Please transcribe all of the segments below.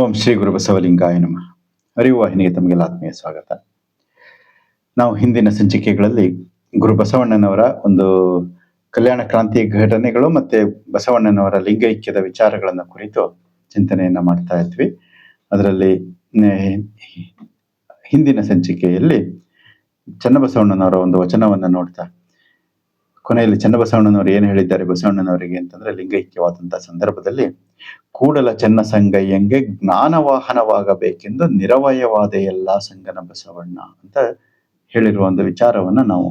ಓಂ ಶ್ರೀ ಗುರು ಬಸವಲಿಂಗಾಯ ನಮ. ಅರಿವು ವಾಹಿನಿಗೆ ತಮಗೆಲ್ಲ ಆತ್ಮೀಯ ಸ್ವಾಗತ. ನಾವು ಹಿಂದಿನ ಸಂಚಿಕೆಗಳಲ್ಲಿ ಗುರು ಬಸವಣ್ಣನವರ ಒಂದು ಕಲ್ಯಾಣ ಕ್ರಾಂತಿ ಘಟನೆಗಳು ಮತ್ತೆ ಬಸವಣ್ಣನವರ ಲಿಂಗೈಕ್ಯದ ವಿಚಾರಗಳನ್ನು ಕುರಿತು ಚಿಂತನೆಯನ್ನ ಮಾಡ್ತಾ ಇದ್ವಿ. ಅದರಲ್ಲಿ ಹಿಂದಿನ ಸಂಚಿಕೆಯಲ್ಲಿ ಚನ್ನಬಸವಣ್ಣನವರ ಒಂದು ವಚನವನ್ನ ನೋಡ್ತಾ ಕೊನೆಯಲ್ಲಿ ಚನ್ನಬಸವಣ್ಣನವರು ಏನು ಹೇಳಿದ್ದಾರೆ ಬಸವಣ್ಣನವರಿಗೆ ಅಂತಂದ್ರೆ ಲಿಂಗೈಕ್ಯವಾದಂತಹ ಸಂದರ್ಭದಲ್ಲಿ, ಕೂಡಲ ಚೆನ್ನ ಸಂಗಯ್ಯಂಗೆ ಜ್ಞಾನವಾಹನವಾಗಬೇಕೆಂದು ನಿರವಯವಾದ ಎಲ್ಲ ಸಂಗನ ಬಸವಣ್ಣ ಅಂತ ಹೇಳಿರುವ ಒಂದು ವಿಚಾರವನ್ನ ನಾವು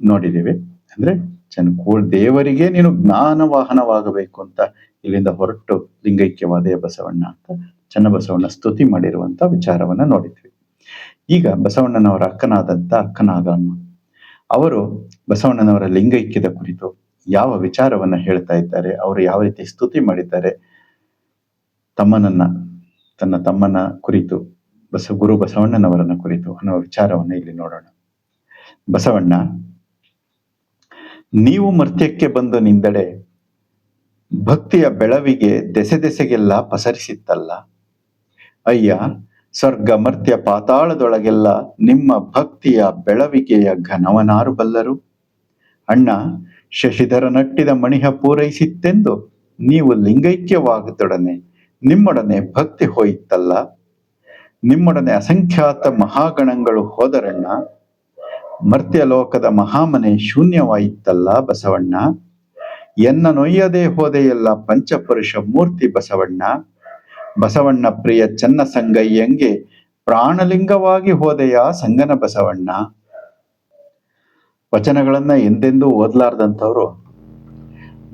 ನೋಡಿದ್ದೇವೆ ಅಂದ್ರೆ ಚನ್ನ ಕೂಡ ದೇವರಿಗೆ ನೀನು ಜ್ಞಾನವಾಹನವಾಗಬೇಕು ಅಂತ ಇಲ್ಲಿಂದ ಹೊರಟು ಲಿಂಗೈಕ್ಯವಾದ ಬಸವಣ್ಣ ಅಂತ ಚನ್ನಬಸವಣ್ಣ ಸ್ತುತಿ ಮಾಡಿರುವಂತ ವಿಚಾರವನ್ನ ನೋಡಿದ್ವಿ. ಈಗ ಬಸವಣ್ಣನವರ ಅಕ್ಕನಾದಂತ ಅಕ್ಕನಾಗಮ್ಮ ಅವರು ಬಸವಣ್ಣನವರ ಲಿಂಗೈಕ್ಯದ ಕುರಿತು ಯಾವ ವಿಚಾರವನ್ನ ಹೇಳ್ತಾ ಇದ್ದಾರೆ, ಅವರು ಯಾವ ರೀತಿ ಸ್ತುತಿ ಮಾಡಿದ್ದಾರೆ, ತಮ್ಮನನ್ನ, ತನ್ನ ತಮ್ಮನ ಕುರಿತು, ಬಸ, ಗುರು ಬಸವಣ್ಣನವರನ್ನ ಕುರಿತು ಅನ್ನೋ ವಿಚಾರವನ್ನ ಇಲ್ಲಿ ನೋಡೋಣ. ಬಸವಣ್ಣ, ನೀವು ಮರ್ತ್ಯಕ್ಕೆ ಬಂದ ನಿಂದಡೆ ಭಕ್ತಿಯ ಬೆಳವಿಗೆ ದೆಸೆ ದೆಸೆಗೆಲ್ಲ ಪಸರಿಸಿತ್ತಲ್ಲ? ಅಯ್ಯ ಸ್ವರ್ಗ ಮರ್ತ್ಯ ಪಾತಾಳದೊಳಗೆಲ್ಲ ನಿಮ್ಮ ಭಕ್ತಿಯ ಬೆಳವಿಗೆಯ ಘನವನಾರು ಬಲ್ಲರು. ಅಣ್ಣ ಶಶಿಧರ ನಟ್ಟಿದ ಮಣಿಹ ಪೂರೈಸಿತ್ತೆಂದು ನೀವು ಲಿಂಗೈಕ್ಯವಾಗದೊಡನೆ ನಿಮ್ಮೊಡನೆ ಭಕ್ತಿ ಹೋಯಿತಲ್ಲ ನಿಮ್ಮೊಡನೆ ಅಸಂಖ್ಯಾತ ಮಹಾಗಣಗಳು ಹೋದರಣ್ಣ ಮರ್ತ್ಯಲೋಕದ ಮಹಾಮನೆ ಶೂನ್ಯವಾಯಿತಲ್ಲ ಬಸವಣ್ಣ. ಎನ್ನ ನೊಯ್ಯದೆ ಹೋದೆಯಲ್ಲ ಪಂಚಪುರುಷ ಮೂರ್ತಿ ಬಸವಣ್ಣ. ಬಸವಣ್ಣ ಪ್ರಿಯ ಚನ್ನ ಸಂಗಯ್ಯಂಗೆ ಪ್ರಾಣಲಿಂಗವಾಗಿ ಹೋದೆಯ ಸಂಗನ ಬಸವಣ್ಣ? ವಚನಗಳನ್ನ ಎಂದೆಂದೂ ಓದ್ಲಾರ್ದಂಥವ್ರು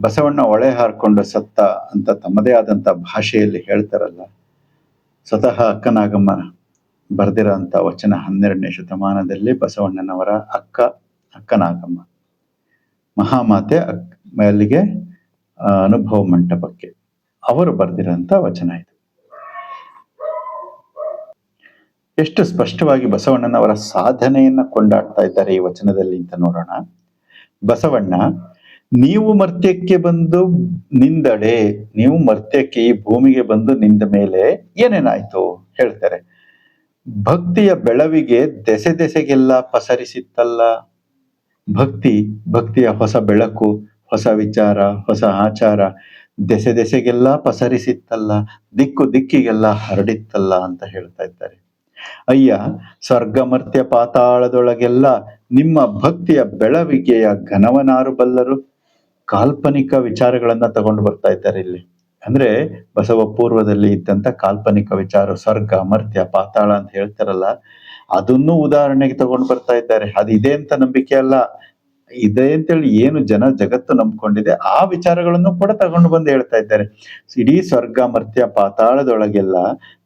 ಬಸವಣ್ಣ ಒಳೆ ಹಾರ್ಕೊಂಡು ಸತ್ತ ಅಂತ ತಮ್ಮದೇ ಆದಂತ ಭಾಷೆಯಲ್ಲಿ ಹೇಳ್ತಾರಲ್ಲ, ಸ್ವತಃ ಅಕ್ಕನಾಗಮ್ಮ ಬರೆದಿರೋ ಅಂತ ವಚನ ಹನ್ನೆರಡನೇ ಶತಮಾನದಲ್ಲಿ ಬಸವಣ್ಣನವರ ಅಕ್ಕ, ಅಕ್ಕನಾಗಮ್ಮ. ಮಹಾಮಾತೆ ಅಕ್ ಅಲ್ಲಿಗೆ ಅನುಭವ ಮಂಟಪಕ್ಕೆ ಅವರು ಬರೆದಿರೋಂಥ ವಚನ ಇದು. ಎಷ್ಟು ಸ್ಪಷ್ಟವಾಗಿ ಬಸವಣ್ಣನವರ ಸಾಧನೆಯನ್ನ ಕೊಂಡಾಡ್ತಾ ಇದ್ದಾರೆ ಈ ವಚನದಲ್ಲಿ ಅಂತ ನೋಡೋಣ. ಬಸವಣ್ಣ, ನೀವು ಮರ್ತ್ಯಕ್ಕೆ ಬಂದು ನಿಂದಡೆ, ನೀವು ಮರ್ತ್ಯಕ್ಕೆ ಈ ಭೂಮಿಗೆ ಬಂದು ನಿಂದ ಮೇಲೆ ಏನೇನಾಯ್ತು? ಹೇಳ್ತಾರೆ. ಭಕ್ತಿಯ ಬೆಳವಿಗೆ ದೆಸೆ ದೆಸೆಗೆಲ್ಲ ಪಸರಿಸಿತ್ತಲ್ಲ. ಭಕ್ತಿ, ಭಕ್ತಿಯ ಹೊಸ ಬೆಳಕು, ಹೊಸ ವಿಚಾರ, ಹೊಸ ಆಚಾರ ದೆಸೆ ದೆಸೆಗೆಲ್ಲ ಪಸರಿಸಿತ್ತಲ್ಲ, ದಿಕ್ಕು ದಿಕ್ಕಿಗೆಲ್ಲ ಹರಡಿತ್ತಲ್ಲ ಅಂತ ಹೇಳ್ತಾ ಇದ್ದಾರೆ. ಅಯ್ಯ ಸ್ವರ್ಗ ಮರ್ತ್ಯ ಪಾತಾಳದೊಳಗೆಲ್ಲ ನಿಮ್ಮ ಭಕ್ತಿಯ ಬೆಳವಿಗೆಯ ಘನವನಾರು ಬಲ್ಲರು. ಕಾಲ್ಪನಿಕ ವಿಚಾರಗಳನ್ನ ತಗೊಂಡು ಬರ್ತಾ ಇದ್ದಾರೆ ಇಲ್ಲಿ. ಅಂದ್ರೆ ಬಸವ ಪೂರ್ವದಲ್ಲಿ ಇದ್ದಂತ ಕಾಲ್ಪನಿಕ ವಿಚಾರ, ಸ್ವರ್ಗ ಮರ್ತ್ಯ ಪಾತಾಳ ಅಂತ ಹೇಳ್ತಾರಲ್ಲ, ಅದನ್ನು ಉದಾಹರಣೆಗೆ ತಗೊಂಡು ಬರ್ತಾ ಇದ್ದಾರೆ. ಅದು ಇದೆ ಅಂತ ನಂಬಿಕೆ ಅಲ್ಲ. ಇದೆ ಅಂತೇಳಿ ಏನು ಜನ ಜಗತ್ತು ನಂಬ್ಕೊಂಡಿದೆ, ಆ ವಿಚಾರಗಳನ್ನು ಕೂಡ ತಗೊಂಡು ಬಂದು ಹೇಳ್ತಾ ಇದ್ದಾರೆ. ಇಡೀ ಸ್ವರ್ಗ, ಮರ್ತ್ಯ, ಪಾತಾಳದೊಳಗೆಲ್ಲ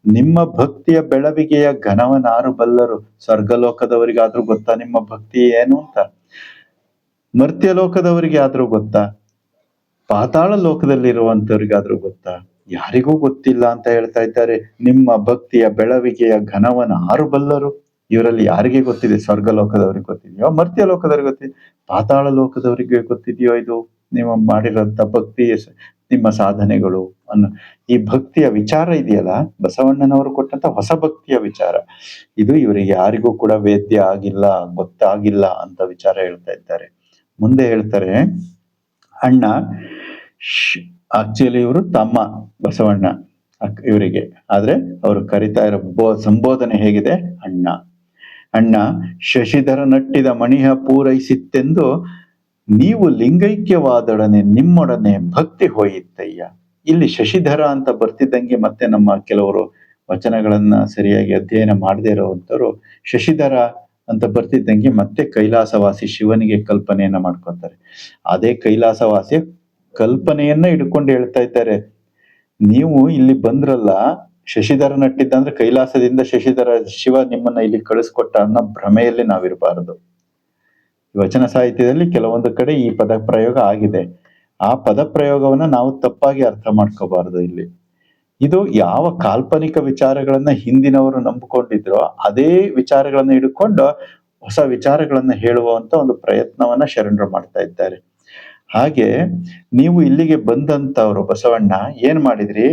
ನಿಮ್ಮ ಭಕ್ತಿಯ ಬೆಳವಿಗೆಯ ಘನವನಾರು ಬಲ್ಲರು. ಸ್ವರ್ಗಲೋಕದವರಿಗಾದ್ರೂ ಗೊತ್ತಾ ನಿಮ್ಮ ಭಕ್ತಿ ಏನು ಅಂತ? ಮರ್ತ್ಯ ಲೋಕದವರಿಗೆ ಆದ್ರೂ ಗೊತ್ತಾ? ಪಾತಾಳ ಲೋಕದಲ್ಲಿರುವಂತವ್ರಿಗಾದ್ರೂ ಗೊತ್ತಾ? ಯಾರಿಗೂ ಗೊತ್ತಿಲ್ಲ ಅಂತ ಹೇಳ್ತಾ ಇದ್ದಾರೆ. ನಿಮ್ಮ ಭಕ್ತಿಯ ಬೆಳವಿಗೆಯ ಘನವನ ಆರು ಬಲ್ಲರು. ಇವರಲ್ಲಿ ಯಾರಿಗೆ ಗೊತ್ತಿದೆ? ಸ್ವರ್ಗ ಲೋಕದವ್ರಿಗೆ ಗೊತ್ತಿದೆಯೋ? ಮರ್ತ್ಯ ಲೋಕದವ್ರಿಗೆ ಗೊತ್ತಿದೆ? ಪಾತಾಳ ಲೋಕದವರಿಗೆ ಗೊತ್ತಿದೆಯೋ ಇದು? ನೀವು ಮಾಡಿರೋಂಥ ಭಕ್ತಿ ನಿಮ್ಮ ಸಾಧನೆಗಳು ಅನ್ನೋ. ಈ ಭಕ್ತಿಯ ವಿಚಾರ ಇದೆಯಲ್ಲ? ಬಸವಣ್ಣನವರು ಕೊಟ್ಟಂತ ಹೊಸ ಭಕ್ತಿಯ ವಿಚಾರ. ಇದು ಇವರಿಗೆ ಯಾರಿಗೂ ಕೂಡ ವೇದ್ಯ ಆಗಿಲ್ಲ, ಗೊತ್ತಾಗಿಲ್ಲ ಅಂತ ವಿಚಾರ ಹೇಳ್ತಾ ಇದ್ದಾರೆ. ಮುಂದೆ ಹೇಳ್ತಾರೆ, ಅಣ್ಣ ಆಕ್ಚುಲಿ ಇವರು ತಮ್ಮ ಬಸವಣ್ಣ ಇವರಿಗೆ. ಆದ್ರೆ ಅವರು ಕರಿತಾ ಇರೋ ಸಂಬೋಧನೆ ಹೇಗಿದೆ? ಅಣ್ಣ. ಅಣ್ಣ ಶಶಿಧರ ನಟ್ಟಿದ ಮಣಿಹ ಪೂರೈಸಿತ್ತೆಂದು ನೀವು ಲಿಂಗೈಕ್ಯವಾದೊಡನೆ ನಿಮ್ಮೊಡನೆ ಭಕ್ತಿ ಹೋಯಿತ್ತಯ್ಯ. ಇಲ್ಲಿ ಶಶಿಧರ ಅಂತ ಬರ್ತಿದ್ದಂಗೆ ಮತ್ತೆ ನಮ್ಮ ಕೆಲವರು ವಚನಗಳನ್ನ ಸರಿಯಾಗಿ ಅಧ್ಯಯನ ಮಾಡದೇ ಇರುವಂತವ್ರು ಶಶಿಧರ ಅಂತ ಬರ್ತಿದ್ದಂಗೆ ಮತ್ತೆ ಕೈಲಾಸವಾಸಿ ಶಿವನಿಗೆ ಕಲ್ಪನೆಯನ್ನ ಮಾಡ್ಕೊತಾರೆ. ಅದೇ ಕೈಲಾಸವಾಸಿ ಕಲ್ಪನೆಯನ್ನ ಇಟ್ಕೊಂಡು ಹೇಳ್ತಾ ಇದ್ದಾರೆ. ನೀವು ಇಲ್ಲಿ ಬಂದ್ರಲ್ಲ ಶಶಿಧರ ನಟ್ಟಿದ್ದ ಅಂದ್ರೆ ಕೈಲಾಸದಿಂದ ಶಶಿಧರ ಶಿವ ನಿಮ್ಮನ್ನ ಇಲ್ಲಿ ಕಳಿಸ್ಕೊಟ್ಟ ಅನ್ನೋ ಭ್ರಮೆಯಲ್ಲಿ ನಾವಿರಬಾರದು. ವಚನ ಸಾಹಿತ್ಯದಲ್ಲಿ ಕೆಲವೊಂದು ಕಡೆ ಈ ಪದ ಪ್ರಯೋಗ ಆಗಿದೆ. ಆ ಪದ ಪ್ರಯೋಗವನ್ನ ನಾವು ತಪ್ಪಾಗಿ ಅರ್ಥ ಮಾಡ್ಕೋಬಾರದು ಇಲ್ಲಿ. ಇದು ಯಾವ ಕಾಲ್ಪನಿಕ ವಿಚಾರಗಳನ್ನ ಹಿಂದಿನವರು ನಂಬಿಕೊಂಡಿದ್ರೋ ಅದೇ ವಿಚಾರಗಳನ್ನ ಹಿಡ್ಕೊಂಡು ಹೊಸ ವಿಚಾರಗಳನ್ನ ಹೇಳುವಂತ ಒಂದು ಪ್ರಯತ್ನವನ್ನ ಶರಣರು ಮಾಡ್ತಾ ಇದ್ದಾರೆ. ಹಾಗೆ ನೀವು ಇಲ್ಲಿಗೆ ಬಂದಂತವ್ರು ಬಸವಣ್ಣ ಏನ್ ಮಾಡಿದ್ರಿ?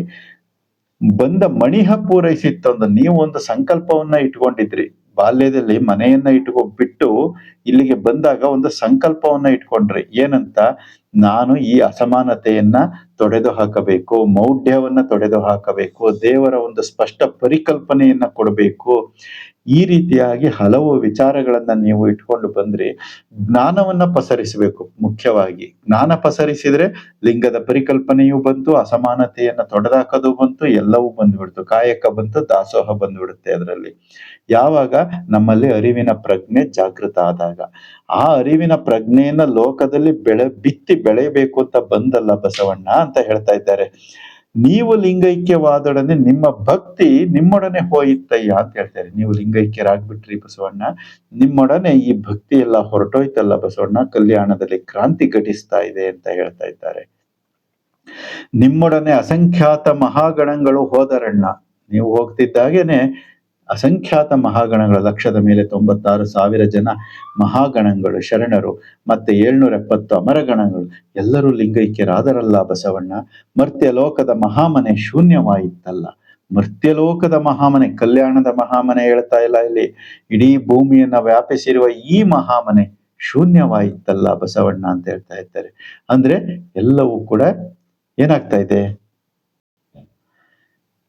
ಬಂದ ಮಣಿಹ ಪೂರೈಸಿತ್ತೊಂದು ನೀವು ಒಂದು ಸಂಕಲ್ಪವನ್ನ ಇಟ್ಕೊಂಡಿದ್ರಿ. ಬಾಲ್ಯದಲ್ಲಿ ಮನೆಯನ್ನ ಇಟ್ಕೊಬಿಟ್ಟು ಇಲ್ಲಿಗೆ ಬಂದಾಗ ಒಂದು ಸಂಕಲ್ಪವನ್ನ ಇಟ್ಕೊಂಡ್ರಿ. ಏನಂತ? ನಾನು ಈ ಅಸಮಾನತೆಯನ್ನ ತೊಡೆದು ಹಾಕಬೇಕು ಮೌಢ್ಯವನ್ನ ತೊಡೆದು ಹಾಕಬೇಕು ದೇವರ ಒಂದು ಸ್ಪಷ್ಟ ಪರಿಕಲ್ಪನೆಯನ್ನ ಕೊಡಬೇಕು. ಈ ರೀತಿಯಾಗಿ ಹಲವು ವಿಚಾರಗಳನ್ನ ನೀವು ಇಟ್ಕೊಂಡು ಬಂದ್ರಿ ಜ್ಞಾನವನ್ನ ಪಸರಿಸಬೇಕು ಮುಖ್ಯವಾಗಿ. ಜ್ಞಾನ ಪಸರಿಸಿದ್ರೆ ಲಿಂಗದ ಪರಿಕಲ್ಪನೆಯೂ ಬಂತು, ಅಸಮಾನತೆಯನ್ನ ತೊಡೆದಾಕೋದು ಬಂತು, ಎಲ್ಲವೂ ಬಂದ್ಬಿಡ್ತು. ಕಾಯಕ ಬಂತು, ದಾಸೋಹ ಬಂದ್ಬಿಡುತ್ತೆ ಅದರಲ್ಲಿ. ಯಾವಾಗ? ನಮ್ಮಲ್ಲಿ ಅರಿವಿನ ಪ್ರಜ್ಞೆ ಜಾಗೃತ ಆದಾಗ. ಆ ಅರಿವಿನ ಪ್ರಜ್ಞೆಯನ್ನ ಲೋಕದಲ್ಲಿ ಬೆಳೆ, ಬಿತ್ತಿ ಬೆಳೆಯಬೇಕು ಅಂತ ಬಂದಲ್ಲ ಬಸವಣ್ಣ ಅಂತ ಹೇಳ್ತಾ ಇದ್ದಾರೆ. ನೀವು ಲಿಂಗೈಕ್ಯವಾದೊಡನೆ ನಿಮ್ಮ ಭಕ್ತಿ ನಿಮ್ಮೊಡನೆ ಹೋಯಿತಯ್ಯ ಅಂತ ಹೇಳ್ತಾರೆ. ನೀವು ಲಿಂಗೈಕ್ಯರಾಗ್ಬಿಟ್ರಿ ಬಸವಣ್ಣ. ನಿಮ್ಮೊಡನೆ ಈ ಭಕ್ತಿ ಎಲ್ಲ ಹೊರಟೋಯ್ತಲ್ಲ ಬಸವಣ್ಣ. ಕಲ್ಯಾಣದಲ್ಲಿ ಕ್ರಾಂತಿ ಘಟಿಸ್ತಾ ಇದೆ ಅಂತ ಹೇಳ್ತಾ ಇದ್ದಾರೆ. ನಿಮ್ಮೊಡನೆ ಅಸಂಖ್ಯಾತ ಮಹಾಗಣಗಳು ಹೋದರಣ್ಣ. ನೀವು ಹೋಗ್ತಿದ್ದಾಗೇನೆ ಅಸಂಖ್ಯಾತ ಮಹಾಗಣಗಳ ಲಕ್ಷದ ಮೇಲೆ ತೊಂಬತ್ತಾರು ಸಾವಿರ ಜನ ಮಹಾಗಣಗಳು, ಶರಣರು ಮತ್ತೆ ಏಳ್ನೂರ ಎಪ್ಪತ್ತು ಅಮರಗಣಗಳು. ಎಲ್ಲರೂ ಲಿಂಗೈಕ್ಯರಾದರಲ್ಲ ಬಸವಣ್ಣ. ಮರ್ತ್ಯ ಲೋಕದ ಮಹಾಮನೆ ಶೂನ್ಯವಾಯಿತಲ್ಲ. ಮರ್ತ್ಯಲೋಕದ ಮಹಾಮನೆ, ಕಲ್ಯಾಣದ ಮಹಾಮನೆ ಹೇಳ್ತಾ ಇಲ್ಲ ಇಲ್ಲಿ. ಇಡೀ ಭೂಮಿಯನ್ನ ವ್ಯಾಪಿಸಿರುವ ಈ ಮಹಾಮನೆ ಶೂನ್ಯವಾಯಿತಲ್ಲ ಬಸವಣ್ಣ ಅಂತ ಹೇಳ್ತಾ ಇದ್ದಾರೆ. ಅಂದ್ರೆ ಎಲ್ಲವೂ ಕೂಡ ಏನಾಗ್ತಾ ಇದೆ?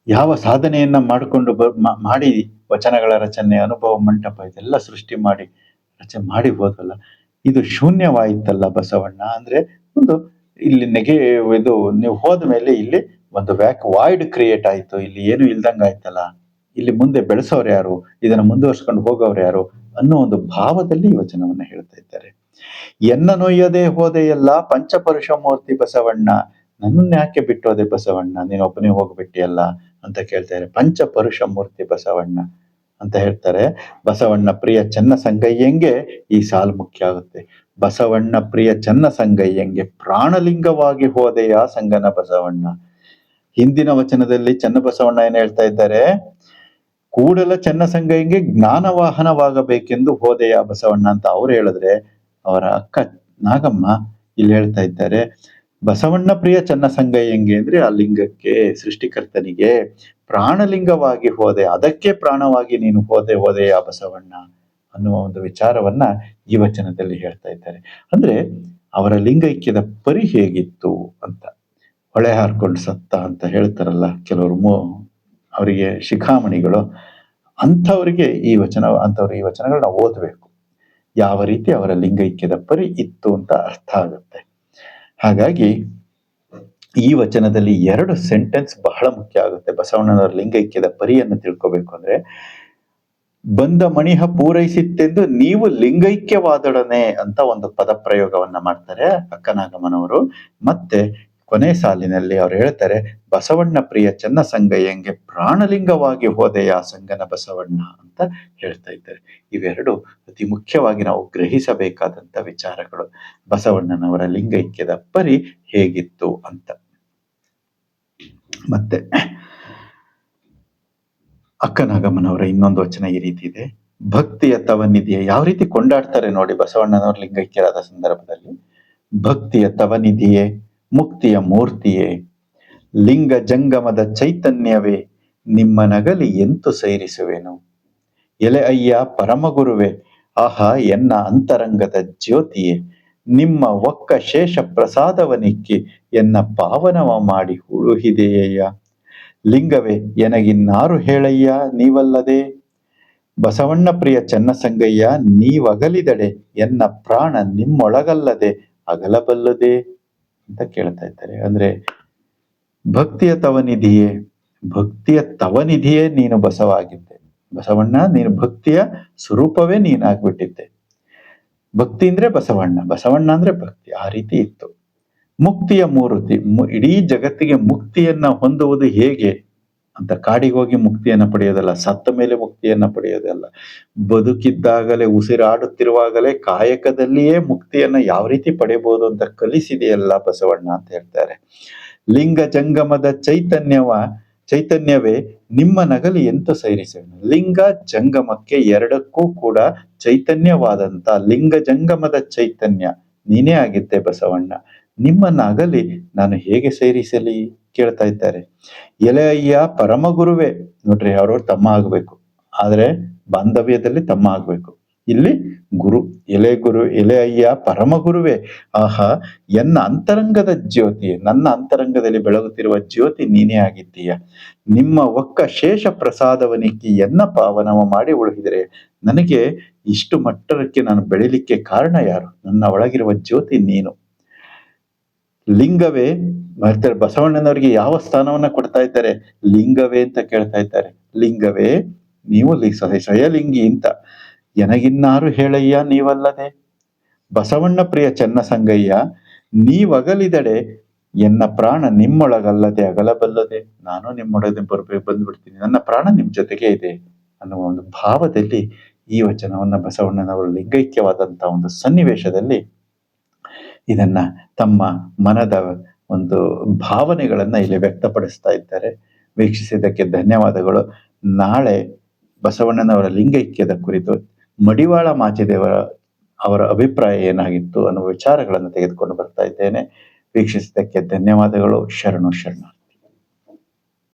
ಯಾವ ಸಾಧನೆಯನ್ನ ಮಾಡಿಕೊಂಡು ಬ ಮಾಡಿ ವಚನಗಳ ರಚನೆ, ಅನುಭವ, ಮಂಟಪ ಇದೆಲ್ಲ ಸೃಷ್ಟಿ ಮಾಡಿ ರಚನೆ ಮಾಡಿ ಹೋದಲ್ಲ ಇದು ಶೂನ್ಯವಾಯಿತಲ್ಲ ಬಸವಣ್ಣ? ಅಂದ್ರೆ ಒಂದು ಇಲ್ಲಿ ನೆಗೆ, ಇದು ನೀವು ಹೋದ ಮೇಲೆ ಇಲ್ಲಿ ಒಂದು ವ್ಯಾಕ್, ವಾಯ್ಡ್ ಕ್ರಿಯೇಟ್ ಆಯ್ತು. ಇಲ್ಲಿ ಏನು ಇಲ್ದಂಗ ಆಯ್ತಲ್ಲ. ಇಲ್ಲಿ ಮುಂದೆ ಬೆಳೆಸೋರು ಯಾರು? ಇದನ್ನ ಮುಂದುವರ್ಸ್ಕೊಂಡು ಹೋಗೋರು ಯಾರು? ಅನ್ನೋ ಒಂದು ಭಾವದಲ್ಲಿ ಈ ವಚನವನ್ನ ಹೇಳ್ತಾ ಇದ್ದಾರೆ. ಎನ್ನ ನೊಯ್ಯದೆ ಹೋದೆಯಲ್ಲ ಪಂಚಪರುಷ ಮೂರ್ತಿ ಬಸವಣ್ಣ. ನನ್ನ ಯಾಕೆ ಬಿಟ್ಟೋದೆ ಬಸವಣ್ಣ? ನೀನು ಒಬ್ಬನೇ ಹೋಗ್ಬಿಟ್ಟಿಯಲ್ಲ. ಅಂತ ಕೇಳ್ತಾರೆ. ಪಂಚಪರುಷ ಮೂರ್ತಿ ಬಸವಣ್ಣ ಅಂತ ಹೇಳ್ತಾರೆ. ಬಸವಣ್ಣ ಪ್ರಿಯ ಚನ್ನ ಸಂಗಯ್ಯಂಗೆ ಈ ಸಾಲು ಮುಖ್ಯ ಆಗುತ್ತೆ. ಬಸವಣ್ಣ ಪ್ರಿಯ ಚನ್ನ ಸಂಗಯ್ಯಂಗೆ ಪ್ರಾಣಲಿಂಗವಾಗಿ ಹೋದೆಯ ಸಂಗನ ಬಸವಣ್ಣ. ಹಿಂದಿನ ವಚನದಲ್ಲಿ ಚನ್ನಬಸವಣ್ಣ ಏನ್ ಹೇಳ್ತಾ ಇದ್ದಾರೆ? ಕೂಡಲ ಚನ್ನ ಸಂಗಯ್ಯಂಗೆ ಜ್ಞಾನವಾಹನವಾಗಬೇಕೆಂದು ಹೋದೆಯ ಬಸವಣ್ಣ ಅಂತ ಅವ್ರು ಹೇಳಿದ್ರೆ ಅವರ ಅಕ್ಕ ನಾಗಮ್ಮ ಇಲ್ಲಿ ಹೇಳ್ತಾ ಇದ್ದಾರೆ. ಬಸವಣ್ಣ ಪ್ರಿಯ ಚನ್ನಸಂಗ ಹೆಂಗೆ ಅಂದ್ರೆ ಆ ಲಿಂಗಕ್ಕೆ, ಸೃಷ್ಟಿಕರ್ತನಿಗೆ ಪ್ರಾಣಲಿಂಗವಾಗಿ ಹೋದೆ, ಅದಕ್ಕೆ ಪ್ರಾಣವಾಗಿ ನೀನು ಹೋದೆ, ಹೋದೆಯ ಬಸವಣ್ಣ ಅನ್ನುವ ಒಂದು ವಿಚಾರವನ್ನ ಈ ವಚನದಲ್ಲಿ ಹೇಳ್ತಾ ಇದ್ದಾರೆ. ಅಂದ್ರೆ ಅವರ ಲಿಂಗೈಕ್ಯದ ಪರಿ ಹೇಗಿತ್ತು ಅಂತ, ಹೊಳೆ ಹಾರ್ಕೊಂಡು ಸತ್ತ ಅಂತ ಹೇಳ್ತಾರಲ್ಲ ಕೆಲವರು ಮೂ, ಅವರಿಗೆ ಶಿಖಾಮಣಿಗಳು, ಅಂಥವರಿಗೆ ಈ ವಚನ ಅಂಥವ್ರಿಗೆ ಈ ವಚನಗಳನ್ನ ಓದಬೇಕು. ಯಾವ ರೀತಿ ಅವರ ಲಿಂಗೈಕ್ಯದ ಪರಿ ಇತ್ತು ಅಂತ ಅರ್ಥ ಆಗುತ್ತೆ. ಹಾಗಾಗಿ ಈ ವಚನದಲ್ಲಿ ಎರಡು ಸೆಂಟೆನ್ಸ್ ಬಹಳ ಮುಖ್ಯ ಆಗುತ್ತೆ. ಬಸವಣ್ಣನವರ ಲಿಂಗೈಕ್ಯದ ಪರಿಯನ್ನು ತಿಳ್ಕೋಬೇಕು ಅಂದ್ರೆ, ಬಂದ ಮಣಿಹ ಪೂರೈಸಿತ್ತೆಂದು ನೀವು ಲಿಂಗೈಕ್ಯವಾದೊಡನೆ ಅಂತ ಒಂದು ಪದ ಪ್ರಯೋಗವನ್ನ ಮಾಡ್ತಾರೆ ಅಕ್ಕನಾಗಮ್ಮನವರು. ಮತ್ತೆ ಕೊನೆ ಸಾಲಿನಲ್ಲಿ ಅವ್ರು ಹೇಳ್ತಾರೆ, ಬಸವಣ್ಣ ಪ್ರಿಯ ಚನ್ನ ಸಂಗಯ್ಯಂಗೆ ಪ್ರಾಣಲಿಂಗವಾಗಿ ಹೋದೆಯ ಸಂಗನ ಬಸವಣ್ಣ ಅಂತ ಹೇಳ್ತಾ ಇದ್ದಾರೆ. ಇವೆರಡು ಅತಿ ಮುಖ್ಯವಾಗಿ ನಾವು ಗ್ರಹಿಸಬೇಕಾದಂತ ವಿಚಾರಗಳು. ಬಸವಣ್ಣನವರ ಲಿಂಗೈಕ್ಯದ ಪರಿ ಹೇಗಿತ್ತು ಅಂತ. ಮತ್ತೆ ಅಕ್ಕನಾಗಮ್ಮನವರ ಇನ್ನೊಂದು ವಚನ ಈ ರೀತಿ ಇದೆ. ಭಕ್ತಿಯ ತವನಿಧಿಯ ಯಾವ ರೀತಿ ಕೊಂಡಾಡ್ತಾರೆ ನೋಡಿ ಬಸವಣ್ಣನವರ ಲಿಂಗೈಕ್ಯರಾದ ಸಂದರ್ಭದಲ್ಲಿ. ಭಕ್ತಿಯ ತವನಿಧಿಯೇ ಮುಕ್ತಿಯ ಮೂರ್ತಿಯೇ. ಲಿಂಗ ಜಂಗಮದ ಚೈತನ್ಯವೇ ನಿಮ್ಮ ನಗಲಿ ಎಂತು ಸೈರಿಸುವೆನು. ಎಲೆ ಅಯ್ಯ ಪರಮಗುರುವೆ, ಆಹಾ ಎನ್ನ ಅಂತರಂಗದ ಜ್ಯೋತಿಯೇ. ನಿಮ್ಮ ಒಕ್ಕ ಶೇಷ ಪ್ರಸಾದವನಿಕ್ಕಿ ಎನ್ನ ಪಾವನವ ಮಾಡಿ ಹುಳುಹಿದೆಯಯ್ಯ. ಲಿಂಗವೇ, ಎನಗಿನ್ನಾರು ಹೇಳಯ್ಯ ನೀವಲ್ಲದೆ. ಬಸವಣ್ಣ ಪ್ರಿಯ ಚನ್ನಸಂಗಯ್ಯ, ನೀವಗಲಿದಡೆ ಎನ್ನ ಪ್ರಾಣ ನಿಮ್ಮೊಳಗಲ್ಲದೆ ಅಗಲಬಲ್ಲದೆ. ಅಂತ ಕೇಳ್ತಾ ಇದ್ದಾರೆ. ಅಂದ್ರೆ ಭಕ್ತಿಯ ತವನಿಧಿಯೇ ಭಕ್ತಿಯ ತವನಿಧಿಯೇ ನೀನು ಬಸವಾಗಿದ್ದೆ. ಬಸವಣ್ಣ, ನೀನು ಭಕ್ತಿಯ ಸ್ವರೂಪವೇ ನೀನಾಗ್ಬಿಟ್ಟಿದ್ದೆ. ಭಕ್ತಿ ಅಂದ್ರೆ ಬಸವಣ್ಣ ಬಸವಣ್ಣ ಅಂದ್ರೆ ಭಕ್ತಿ, ಆ ರೀತಿ ಇತ್ತು. ಮುಕ್ತಿಯ ಮೂರ್ತಿ ಇಡೀ ಜಗತ್ತಿಗೆ ಮುಕ್ತಿಯನ್ನ ಹೊಂದುವುದು ಹೇಗೆ? ಅಂತ ಕಾಡಿಗೆ ಹೋಗಿ ಮುಕ್ತಿಯನ್ನ ಪಡೆಯೋದಲ್ಲ, ಸತ್ತ ಮೇಲೆ ಮುಕ್ತಿಯನ್ನ ಪಡೆಯೋದಲ್ಲ ಬದುಕಿದ್ದಾಗಲೇ, ಉಸಿರಾಡುತ್ತಿರುವಾಗಲೇ ಕಾಯಕದಲ್ಲಿಯೇ ಮುಕ್ತಿಯನ್ನ ಯಾವ ರೀತಿ ಪಡೆಯಬಹುದು ಅಂತ ಕಲಿಸಿದೆಯಲ್ಲ ಬಸವಣ್ಣ ಅಂತ ಹೇಳ್ತಾರೆ. ಲಿಂಗ ಜಂಗಮದ ಚೈತನ್ಯವ, ಚೈತನ್ಯವೇ ನಿಮ್ಮ ನಗಲಿ ಎಂತ ಸೈರಿಸುವನು ಲಿಂಗ ಜಂಗಮಕ್ಕೆ ಎರಡಕ್ಕೂ ಕೂಡ ಚೈತನ್ಯವಾದಂತ, ಲಿಂಗ ಜಂಗಮದ ಚೈತನ್ಯ ನೀನೇ ಆಗಿದ್ದೆ ಬಸವಣ್ಣ. ನಿಮ್ಮನ್ನ ಅಗಲಿ ನಾನು ಹೇಗೆ ಸೇರಿಸಲಿ ಕೇಳ್ತಾ ಇದ್ದಾರೆ. ಎಲೆ ಅಯ್ಯ ಪರಮ ಗುರುವೇ ನೋಡ್ರಿ ಅವರು ತಮ್ಮ ಆಗ್ಬೇಕು. ಆದ್ರೆ ಬಾಂಧವ್ಯದಲ್ಲಿ ತಮ್ಮ ಆಗ್ಬೇಕು. ಇಲ್ಲಿ ಗುರು, ಎಲೆ ಗುರು ಎಲೆ ಅಯ್ಯ ಪರಮ ಗುರುವೇ ಆಹಾ, ಎನ್ನ ಅಂತರಂಗದ ಜ್ಯೋತಿ, ನನ್ನ ಅಂತರಂಗದಲ್ಲಿ ಬೆಳಗುತ್ತಿರುವ ಜ್ಯೋತಿ ನೀನೇ ಆಗಿದ್ದೀಯ. ನಿಮ್ಮ ಒಕ್ಕ ಶೇಷ ಪ್ರಸಾದವನಿಕ್ಕಿ ಎನ್ನ ಪಾವನವ ಮಾಡಿ ಉಳಿದರೆ ನನಗೆ ಇಷ್ಟು ಮಟ್ಟಕ್ಕೆ ನಾನು ಬೆಳಿಲಿಕ್ಕೆ ಕಾರಣ ಯಾರು? ನನ್ನ ಒಳಗಿರುವ ಜ್ಯೋತಿ ನೀನು. ಲಿಂಗವೇ ಮಾಡ್ತಾರೆ ಬಸವಣ್ಣನವರಿಗೆ ಯಾವ ಸ್ಥಾನವನ್ನ ಕೊಡ್ತಾ ಇದ್ದಾರೆ? ಲಿಂಗವೇ ಅಂತ ಕೇಳ್ತಾ ಇದ್ದಾರೆ. ಲಿಂಗವೇ, ನೀವು ಸ್ವಯಲಿಂಗಿ ಅಂತ. ನನಗಿನ್ನಾರು ಹೇಳಯ್ಯ ನೀವಲ್ಲದೆ? ಬಸವಣ್ಣ ಪ್ರಿಯ ಚೆನ್ನ ಸಂಗಯ್ಯ ನೀವಗಲಿದಡೆ, ಎನ್ನ ಪ್ರಾಣ ನಿಮ್ಮೊಳಗಲ್ಲದೆ ಅಗಲಬಲ್ಲದೆ. ನಾನು ನಿಮ್ಮೊಳಗೆ ಬರ್ಬೇಕು ಬಂದ್ಬಿಡ್ತೀನಿ. ನನ್ನ ಪ್ರಾಣ ನಿಮ್ ಜೊತೆಗೆ ಇದೆ ಅನ್ನುವ ಒಂದು ಭಾವದಲ್ಲಿ ಈ ವಚನವನ್ನ ಬಸವಣ್ಣನವರು ಲಿಂಗೈಕ್ಯವಾದಂತಹ ಒಂದು ಸನ್ನಿವೇಶದಲ್ಲಿ ಇದನ್ನ ತಮ್ಮ ಮನದ ಒಂದು ಭಾವನೆಗಳನ್ನ ಇಲ್ಲಿ ವ್ಯಕ್ತಪಡಿಸ್ತಾ ಇದ್ದಾರೆ. ವೀಕ್ಷಿಸಿದ್ದಕ್ಕೆ ಧನ್ಯವಾದಗಳು. ನಾಳೆ ಬಸವಣ್ಣನವರ ಲಿಂಗೈಕ್ಯದ ಕುರಿತು ಮಡಿವಾಳ ಮಾಚಿದೇವರ ಅವರ ಅಭಿಪ್ರಾಯ ಏನಾಗಿತ್ತು ಅನ್ನುವ ವಿಚಾರಗಳನ್ನು ತೆಗೆದುಕೊಂಡು ಬರ್ತಾ ಇದ್ದೇನೆ. ವೀಕ್ಷಿಸಿದ್ದಕ್ಕೆ ಧನ್ಯವಾದಗಳು. ಶರಣು ಶರಣ.